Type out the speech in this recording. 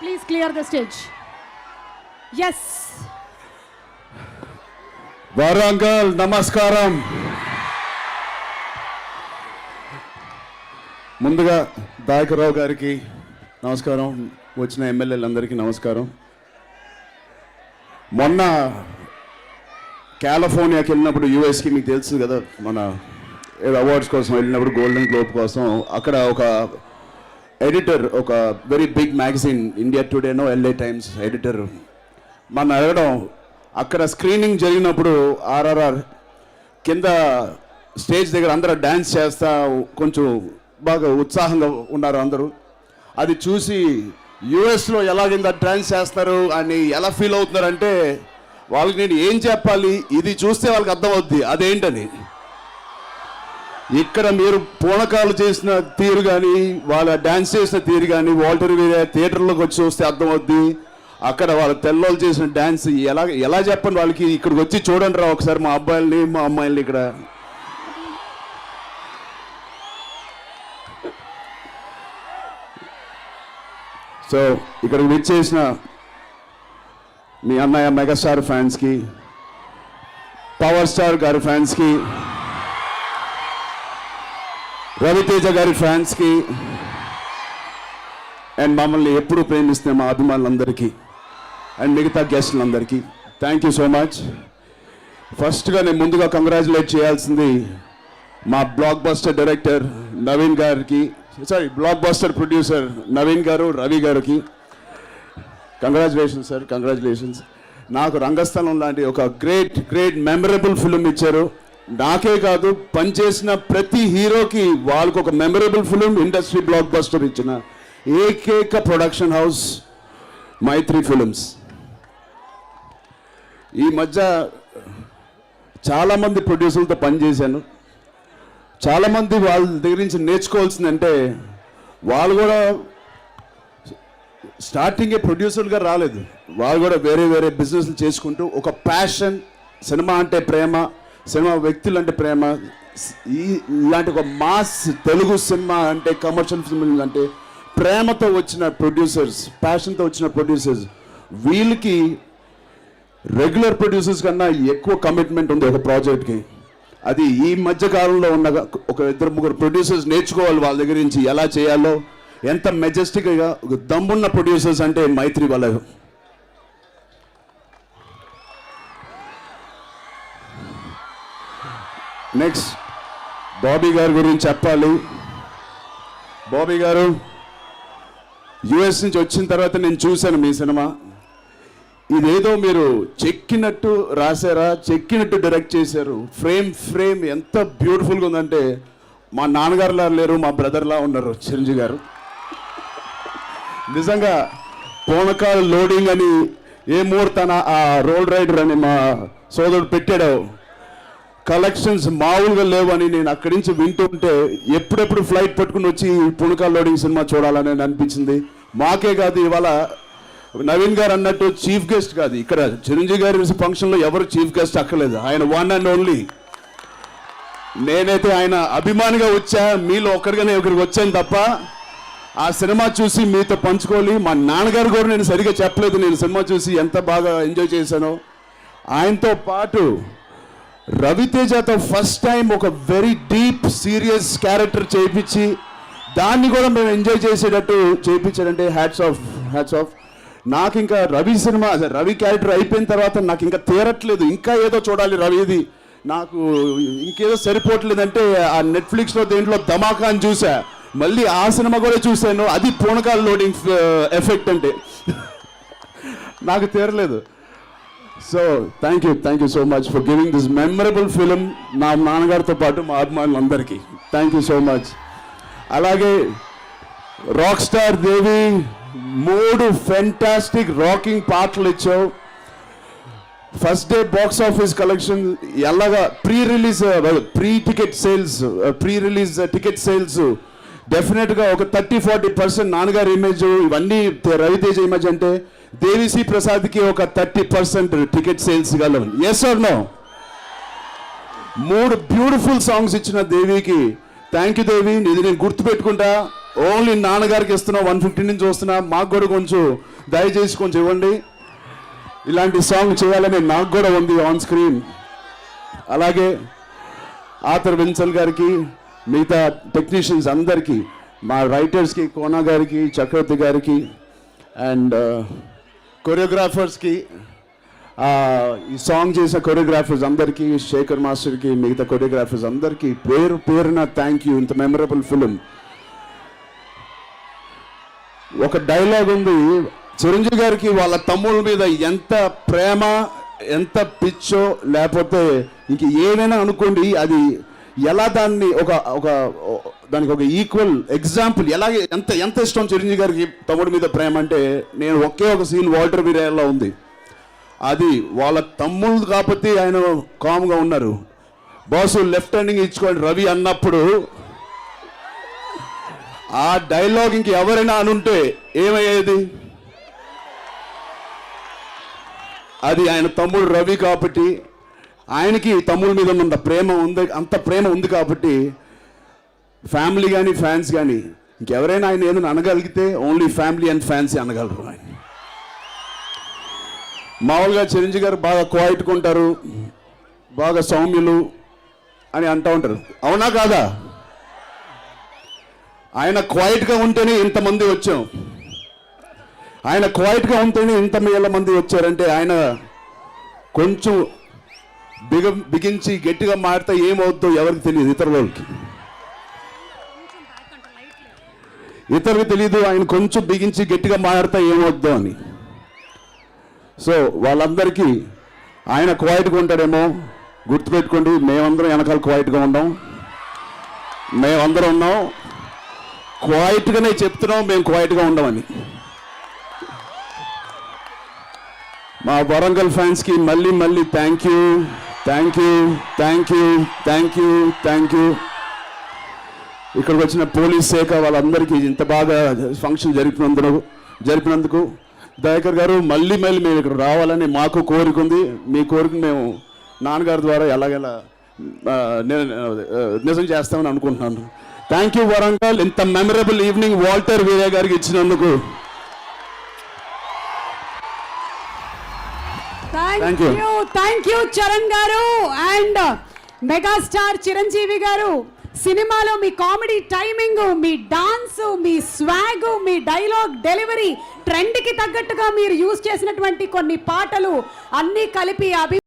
Please clear the stage yes Warangal నమస్కారం ముందుగా దాయకరావు గారికి నమస్కారం. వచ్చిన ఎమ్మెల్యేలందరికీ నమస్కారం. మొన్న కాలిఫోర్నియాకి వెళ్ళినప్పుడు యూఎస్కి మీకు తెలుసు కదా మన ఏదో అవార్డ్స్ కోసం వెళ్ళినప్పుడు గోల్డెన్ గ్లోబ్ కోసం అక్కడ ఒక ఎడిటర్ ఒక వెరీ బిగ్ మ్యాగజైన్ ఇండియా టుడేనో ఎల్ఏ టైమ్స్ ఎడిటర్. మన అడగడం అక్కడ స్క్రీనింగ్ జరిగినప్పుడు ఆర్ఆర్ఆర్ కింద స్టేజ్ దగ్గర అందరూ డ్యాన్స్ చేస్తా కొంచెం బాగా ఉత్సాహంగా ఉన్నారు అందరూ. అది చూసి యుఎస్లో ఎలాగింద డ్యాన్స్ చేస్తారు అని ఎలా ఫీల్ అవుతున్నారంటే వాళ్ళకి నేను ఏం చెప్పాలి ఇది చూస్తే వాళ్ళకి అర్థమవుద్ది అదేంటని. ఇక్కడ మీరు పూనకాలు చేసిన తీరు కానీ వాళ్ళ డ్యాన్స్ చేసిన తీరు కానీ వాల్టర్ వేరే థియేటర్లోకి వచ్చి చూస్తే అర్థమవుద్ది. అక్కడ వాళ్ళ తెల్లోళ్ళు చేసిన డ్యాన్స్ ఎలా ఎలా చెప్పండి వాళ్ళకి? ఇక్కడికి వచ్చి చూడండి రా ఒకసారి మా అబ్బాయిల్ని మా అమ్మాయిల్ని ఇక్కడ. సో ఇక్కడికి విచ్చేసిన మీ అన్నయ్య మెగాస్టార్ ఫ్యాన్స్కి పవర్ స్టార్ గారి ఫ్యాన్స్కి రవితేజ గారి ఫ్యాన్స్కి అండ్ మమ్మల్ని ఎప్పుడు ప్రేమిస్తున్న మా అభిమానులందరికీ అండ్ మిగతా గెస్టులందరికీ థ్యాంక్ యూ సో మచ్ ఫస్ట్గా నేను ముందుగా కంగ్రాచులేట్ చేయాల్సింది మా బ్లాక్ బస్టర్ డైరెక్టర్ నవీన్ గారికి sorry blockbuster producer Naveen గారు రవి గారికి. కంగ్రాచులేషన్స్ సార్ కంగ్రాచులేషన్స్ నాకు రంగస్థలం లాంటి ఒక గ్రేట్ గ్రేట్ మెమరబుల్ ఫిలిం ఇచ్చారు. నాకే కాదు పనిచేసిన ప్రతి హీరోకి వాళ్ళకు ఒక memorable film industry blockbuster ఇచ్చిన ఏకైక ప్రొడక్షన్ హౌస్ మైత్రి ఫిలిమ్స్ ఈ మధ్య చాలామంది ప్రొడ్యూసర్లతో పనిచేశాను చాలామంది వాళ్ళ దగ్గర నుంచి నేర్చుకోవాల్సిందంటే వాళ్ళు కూడా స్టార్టింగే ప్రొడ్యూసర్గా రాలేదు. వాళ్ళు కూడా వేరే వేరే బిజినెస్లు చేసుకుంటూ ఒక ప్యాషన్ సినిమా అంటే ప్రేమ సినిమా వ్యక్తులు అంటే ప్రేమ ఈ ఇలాంటి ఒక మాస్ తెలుగు సినిమా అంటే కమర్షియల్ ఫిల్మ్ అంటే ప్రేమతో వచ్చిన ప్రొడ్యూసర్స్ ప్యాషన్తో వచ్చిన ప్రొడ్యూసర్స్ వీళ్ళకి రెగ్యులర్ ప్రొడ్యూసర్స్ కన్నా ఎక్కువ కమిట్మెంట్ ఉంది ఒక ప్రాజెక్ట్కి అది ఈ మధ్య కాలంలో ఉన్న ఒక ఇద్దరు ముగ్గురు ప్రొడ్యూసర్స్ నేర్చుకోవాలి వాళ్ళ దగ్గర నుంచి ఎలా చేయాలో ఎంత మెజెస్టిక్గా దమ్మున్న ప్రొడ్యూసర్స్ అంటే మైత్రి వాళ్ళ నెక్స్ట్ బాబీ గారి గురించి చెప్పాలి. బాబీ గారు యుఎస్ నుంచి వచ్చిన తర్వాత నేను చూశాను మీ సినిమా. ఇదేదో మీరు చెక్కినట్టు రాశారా? చెక్కినట్టు డైరెక్ట్ చేశారు. ఫ్రేమ్ ఫ్రేమ్ ఎంత బ్యూటిఫుల్గా ఉందంటే మా నాన్నగారులా లేరు మా బ్రదర్లా ఉన్నారు చిరంజీవి గారు. నిజంగా పూనకాలు లోడింగ్ అని ఏ ముహూర్తాన ఆ రోడ్ రైడర్ అని మా సోదరుడు పెట్టాడో. కలెక్షన్స్ మామూలుగా లేవని నేను అక్కడి నుంచి వింటుంటే ఎప్పుడెప్పుడు ఫ్లైట్ పట్టుకుని వచ్చి పుణకాల్ లోడింగ్ సినిమా చూడాలని అనిపించింది. మాకే కాదు ఇవాళ నవీన్ గారు అన్నట్టు చీఫ్ గెస్ట్ కాదు. ఇక్కడ చిరంజీవి గారి ఫంక్షన్లో ఎవరు చీఫ్ గెస్ట్ అక్కర్లేదు. ఆయన వన్ అండ్ ఓన్లీ. నేనైతే ఆయన అభిమానిగా వచ్చా మీలో ఒకరిగానే ఒకరికి వచ్చాను తప్ప ఆ సినిమా చూసి మీతో పంచుకోవాలి. మా నాన్నగారు కూడా నేను సరిగా చెప్పలేదు. నేను సినిమా చూసి ఎంత బాగా ఎంజాయ్ చేశానో. ఆయనతో పాటు రవితేజతో ఫస్ట్ టైం ఒక వెరీ డీప్ సీరియస్ క్యారెక్టర్ చేయించి దాన్ని కూడా మేము ఎంజాయ్ చేసేటట్టు చేయించాడంటే హ్యాట్స్ ఆఫ్ హ్యాట్స్ ఆఫ్ నాకు ఇంకా రవి సినిమా రవి క్యారెక్టర్ అయిపోయిన తర్వాత నాకు ఇంకా తీరట్లేదు. ఇంకా ఏదో చూడాలి రవిది నాకు ఇంకేదో సరిపోవట్లేదంటే ఆ నెట్ఫ్లిక్స్లో దేంట్లో ధమాకా అని చూసా. మళ్ళీ ఆ సినిమా కూడా చూశాను. అది పూనకాల లోడింగ్ uh, ఎఫెక్ట్ అంటే. నాకు తీరలేదు. So thank you thank you so much for giving this memorable film నా నాన్నగారితో పాటు మా అభిమానులందరికీ. థ్యాంక్ యూ సో మచ్ అలాగే రాక్ స్టార్ దేవి మూడు ఫెంటాస్టిక్ రాకింగ్ పాటలు ఇచ్చావు. First day box office collection ఎలాగా pre release pre ticket sales pre release ticket sales డెఫినెట్గా ఒక థర్టీ ఫార్టీ పర్సెంట్ నాన్నగారి ఇమేజ్ ఇవన్నీ రవితేజ ఇమేజ్ అంటే దేవిశ్రీ ప్రసాద్కి ఒక థర్టీ పర్సెంట్ టికెట్ సేల్స్ గలవు ఎస్ ఆర్ నో మూడు బ్యూటిఫుల్ సాంగ్స్ ఇచ్చిన దేవికి. Thank you Devi. ఇది నేను గుర్తుపెట్టుకుంటా ఓన్లీ నాన్నగారికి ఇస్తున్నా వన్ ఫిఫ్టీ నుంచి వస్తున్నా. మాకు కూడా కొంచెం దయచేసి కొంచెం ఇవ్వండి. ఇలాంటి సాంగ్ చేయాలని నాకు కూడా ఉంది ఆన్ స్క్రీన్ అలాగే ఆతర్ విన్సల్ గారికి మిగతా టెక్నీషియన్స్ అందరికీ మా రైటర్స్కి కోనా గారికి చక్రవర్తి గారికి అండ్ కొరియోగ్రాఫర్స్కి uh, ఈ సాంగ్ చేసిన కొరియోగ్రాఫర్స్ అందరికీ శేఖర్ మాస్టర్కి మిగతా కొరియోగ్రాఫర్స్ అందరికీ పేరు పేరున థ్యాంక్ యూ ఇంత మెమరబుల్ ఫిలిం ఒక డైలాగ్ ఉంది. చిరంజీవి గారికి వాళ్ళ తమ్ముళ్ళ మీద ఎంత ప్రేమ ఎంత పిచ్చో లేకపోతే ఇంక ఏమైనా అనుకోండి అది ఎలా దాన్ని ఒక ఒక దానికి ఒక ఈక్వల్ ఎగ్జాంపుల్ ఎలాగే ఎంత ఎంత ఇష్టం చిరంజీవి గారికి తమ్ముడి మీద ప్రేమ అంటే నేను ఒకే ఒక సీన్ వాల్టర్ వీరేలా ఉంది. అది వాళ్ళ తమ్ముళ్ళు కాకపోతే ఆయన కామ్గా ఉన్నారు. బాసు లెఫ్ట్ హ్యాండింగ్ ఇచ్చుకోండి రవి అన్నప్పుడు ఆ డైలాగ్ ఇంక ఎవరైనా అనుంటే ఏమయ్యేది? అది ఆయన తమ్ముడు రవి కాబట్టి ఆయనకి తమ్ముల మీద ఉన్న ప్రేమ ఉంది అంత ప్రేమ ఉంది కాబట్టి ఫ్యామిలీ కానీ ఫ్యాన్స్ కానీ ఇంకెవరైనా ఆయన ఏదైనా అనగలిగితే ఓన్లీ ఫ్యామిలీ అండ్ ఫ్యాన్స్ అనగలరు ఆయన. మామూలుగా చిరంజీవి గారు బాగా క్వాయిట్గా ఉంటారు బాగా సౌమ్యులు అని అంటూ ఉంటారు. అవునా కాదా? ఆయన క్వైట్గా ఉంటేనే ఇంతమంది వచ్చాం. ఆయన క్వైట్గా ఉంటేనే ఇంత వేల మంది వచ్చారంటే ఆయన కొంచెం బిగ బిగించి గట్టిగా మారితే ఏమవుద్దో ఎవరికి తెలియదు ఇతర వాళ్ళకి. ఇతరులకు తెలియదు ఆయన కొంచెం బిగించి గట్టిగా మారితే ఏమవుద్దో అని. సో వాళ్ళందరికీ ఆయన క్వైట్గా ఉంటాడేమో గుర్తుపెట్టుకోండి మేమందరం వెనకాల క్వైట్గా ఉండం. మేమందరం ఉన్నాం. క్వైట్గానే చెప్తున్నాం మేము క్వైట్గా ఉండమని. మా వరంగల్ ఫ్యాన్స్కి మళ్ళీ మళ్ళీ thank you thank you thank you thank you thank you ఇక్కడికి వచ్చిన పోలీస్ శాఖ వాళ్ళందరికీ ఇంత బాగా ఫంక్షన్ జరిపినందుకు జరిపినందుకు దయాకర్ గారు మళ్ళీ మళ్ళీ మేము ఇక్కడ రావాలని మాకు కోరిక ఉంది. మీ కోరిక మేము నాన్నగారి ద్వారా ఎలాగెలా నిజం చేస్తామని అనుకుంటున్నాను. Thank you Warangal. ఇంత మెమరబుల్ ఈవినింగ్ వాల్టర్ వీరే గారికి ఇచ్చినందుకు. Thank. You thank you Charan గారు అండ్ మెగాస్టార్ చిరంజీవి గారు సినిమాలో మీ కామెడీ టైమింగ్ మీ డాన్స్ మీ స్వాగ్ మీ డైలాగ్ డెలివరీ ట్రెండ్కి తగ్గట్టుగా మీరు యూజ్ చేసినటువంటి కొన్ని పాటలు అన్నీ కలిపి అభి